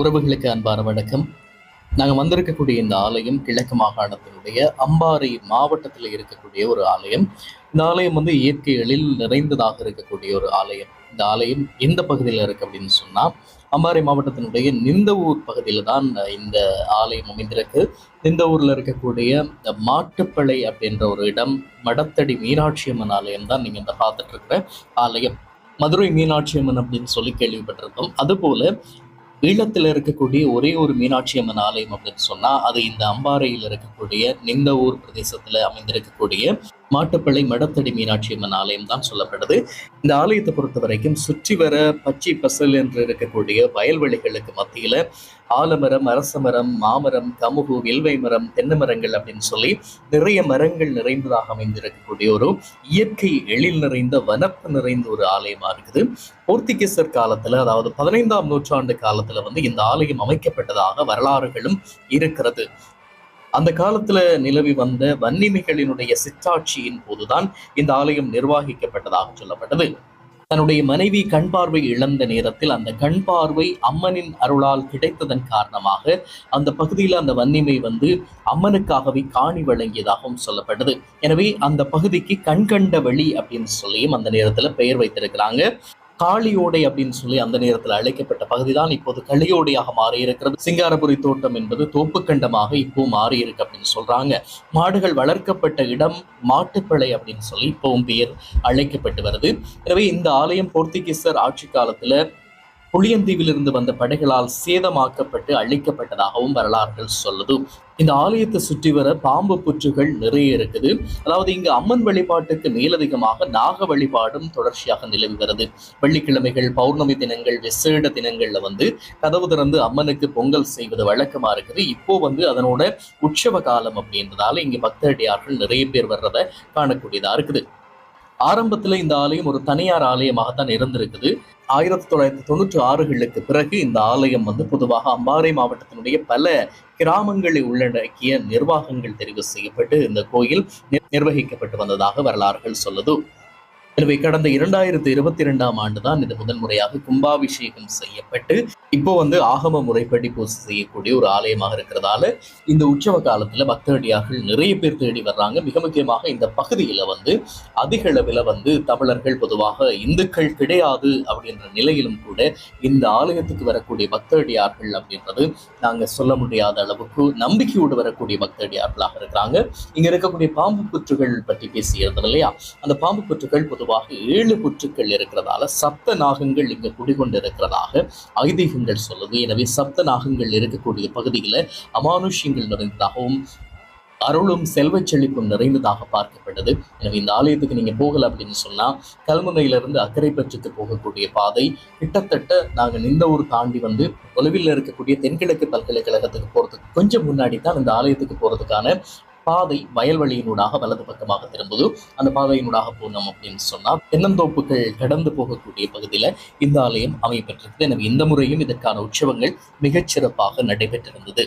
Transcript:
உறவுகளுக்கு அன்பான வணக்கம். நாங்கள் வந்திருக்கக்கூடிய இந்த ஆலயம் கிழக்கு மாகாணத்தினுடைய அம்பாறை மாவட்டத்தில் இருக்கக்கூடிய ஒரு ஆலயம். இந்த ஆலயம் வந்து இயற்கை எழில் நிறைந்ததாக இருக்கக்கூடிய ஒரு ஆலயம். இந்த ஆலயம் எந்த பகுதியில் இருக்கு அப்படின்னு சொன்னா அம்பாறை மாவட்டத்தினுடைய நிந்தவூர் பகுதியில் தான் இந்த ஆலயம் அமைந்திருக்கு. நிந்தவூர்ல இருக்கக்கூடிய இந்த மாட்டுப்பளை அப்படின்ற ஒரு இடம் மடத்தடி மீனாட்சி அம்மன் ஆலயம் தான் நீங்கள் இந்த பார்த்துட்டு இருக்கிற ஆலயம். மதுரை மீனாட்சி அம்மன் அப்படின்னு சொல்லி கேள்விப்பட்டிருக்கோம். அதுபோல ஈழத்தில் இருக்கக்கூடிய ஒரே ஒரு மீனாட்சி அம்மன் ஆலயம் அப்படின்னு சொன்னால் அது இந்த அம்பாறையில் இருக்கக்கூடிய நிந்த ஊர் பிரதேசத்தில் அமைந்திருக்கக்கூடிய மாட்டுப்பள்ளை மடத்தடி மீனாட்சி அம்மன் ஆலயம் தான் சொல்லப்படுது. இந்த ஆலயத்தை பொறுத்த வரைக்கும் சுற்றி வர பச்சை பசல் என்று இருக்கக்கூடிய வயல்வெளிகளுக்கு மத்தியில ஆலமரம் அரசமரம் மாமரம் கமுகு வில்வை மரம் தென்னை மரங்கள் அப்படின்னு சொல்லி நிறைய மரங்கள் நிறைந்ததாக அமைந்திருக்கக்கூடிய ஒரு இயற்கை எழில் நிறைந்த வனப்பு நிறைந்த ஒரு ஆலயமா இருக்குது. போர்த்துகீசர் காலத்துல அதாவது பதினைந்தாம் நூற்றாண்டு காலத்துல வந்து இந்த ஆலயம் அமைக்கப்பட்டதாக வரலாறுகளும் இருக்கிறது. அந்த காலத்துல நிலவி வந்த வன்னிமைகளினுடைய சிற்றாட்சியின் போதுதான் இந்த ஆலயம் நிர்வாகிக்கப்பட்டதாக சொல்லப்பட்டது. தன்னுடைய மனைவி கண் பார்வை இழந்த நேரத்தில் அந்த கண் பார்வை அம்மனின் அருளால் கிடைத்ததன் காரணமாக அந்த பகுதியில் அந்த வன்னிமை வந்து அம்மனுக்காகவே காணி வழங்கியதாகவும் சொல்லப்பட்டது. எனவே அந்த பகுதிக்கு கண்கண்ட வழி அப்படின்னு சொல்லியும் அந்த நேரத்தில் பெயர் வைத்திருக்கிறாங்க. காளியோடை அப்படின்னு சொல்லி அந்த நேரத்தில் அழைக்கப்பட்ட பகுதி தான் இப்போது களியோடையாக மாறி இருக்கிறது சிங்காரபுரி தோட்டம் என்பது தோப்புக்கண்டமாக இப்போ மாறியிருக்கு அப்படின்னு சொல்றாங்க. மாடுகள் வளர்க்கப்பட்ட இடம் மாட்டுப்பளை அப்படின்னு சொல்லி இப்போவும் பெயர் அழைக்கப்பட்டு வருது. எனவே இந்த ஆலயம் போர்த்துகீசர் ஆட்சி காலத்தில் புளியந்தீவிலிருந்து வந்த படைகளால் சேதமாக்கப்பட்டு அழிக்கப்பட்டதாகவும் வரலாறுகள் சொல்லுது. இந்த ஆலயத்தை சுற்றி வர பாம்பு புற்றுகள் நிறைய இருக்குது. அதாவது இங்கு அம்மன் வழிபாட்டுக்கு மேலதிகமாக நாக வழிபாடும் தொடர்ச்சியாக நிலவி வருது. வெள்ளிக்கிழமைகள் பௌர்ணமி தினங்கள் விசேட தினங்கள்ல வந்து கதவு திறந்து அம்மனுக்கு பொங்கல் செய்வது வழக்கமா இருக்குது. இப்போ வந்து அதனோட உற்சவ காலம் அப்படின்றதால இங்கு பக்தடியார்கள் நிறைய பேர் வர்றதை காணக்கூடியதா இருக்குது. ஆரம்பத்துல இந்த ஆலயம் ஒரு தனியார் ஆலயமாகத்தான் இருந்திருக்குது. ஆயிரத்தி தொள்ளாயிரத்தி தொண்ணூற்றி ஆறுகளுக்கு பிறகு இந்த ஆலயம் வந்து பொதுவாக அம்பாறை மாவட்டத்தினுடைய பல கிராமங்களை உள்ளடக்கிய நிர்வாகங்கள் தெரிவு செய்யப்பட்டு இந்த கோயில் நிர்வகிக்கப்பட்டு வந்ததாக வரலாறுகள் சொல்லுது. எனவே கடந்த இரண்டாயிரத்தி இருபத்தி இரண்டாம் ஆண்டு தான் இது முதன்முறையாக கும்பாபிஷேகம் செய்யப்பட்டு இப்போ வந்து ஆகம முறைப்படி பூஜை செய்யக்கூடிய ஒரு ஆலயமாக இருக்கிறதால இந்த உற்சவ காலத்துல பக்தடியார்கள் நிறைய பேர் தேடி வர்றாங்க. மிக முக்கியமாக இந்த பகுதியில வந்து அதிக அளவில் வந்து தமிழர்கள் பொதுவாக இந்துக்கள் கிடையாது அப்படின்ற நிலையிலும் கூட இந்த ஆலயத்துக்கு வரக்கூடிய பக்தரடியார்கள் அப்படின்றது நாங்க சொல்ல முடியாத அளவுக்கு நம்பிக்கையோடு வரக்கூடிய பக்தடியார்களாக இருக்கிறாங்க. இங்க இருக்கக்கூடிய பாம்பு புற்றுகள் பற்றி பேசியிருந்தோம் இல்லையா? அந்த பாம்பு புற்றுகள் பொதுவாக ஏழு புற்றுக்கள் இருக்கிறதால சப்த நாகங்கள் இங்க குடிகொண்டு இருக்கிறதாக நாகங்கள் சொல்லுது. எனவே சப்த நாகங்கள் இருக்கக்கூடிய பகுதியில் அமானுஷ்யங்கள் நிறைந்ததாகவும் அருளும் செல்வச் செழிப்பும் நிறைந்ததாக பார்க்கப்பட்டது. எனவே இந்த ஆலயத்துக்கு நீங்க போகல அப்படின்னு சொன்னா கல்முனையிலிருந்து அக்கரைப்பற்றுக்கு போகக்கூடிய பாதை கிட்டத்தட்ட நாங்கள் நின்ற ஊர் தாண்டி வந்து தொலைவில் இருக்கக்கூடிய தென்கிழக்கு பல்கலைக்கழகத்துக்கு போறதுக்கு கொஞ்சம் முன்னாடி தான் இந்த ஆலயத்துக்கு போறதுக்கான பாதை வயல்வெளியினூடாக வலது பக்கமாக திரும்புது. அந்த பாதையினூடாக போனோம் அப்படின்னு சொன்னா தென்னந்தோப்புகள் கடந்து போகக்கூடிய பகுதியில இந்த ஆலயம் அமையப்பெற்றிருக்குது எனவே இந்த முறையும் இதற்கான உற்சவங்கள் மிகச்சிறப்பாக நடைபெற்றிருந்தது.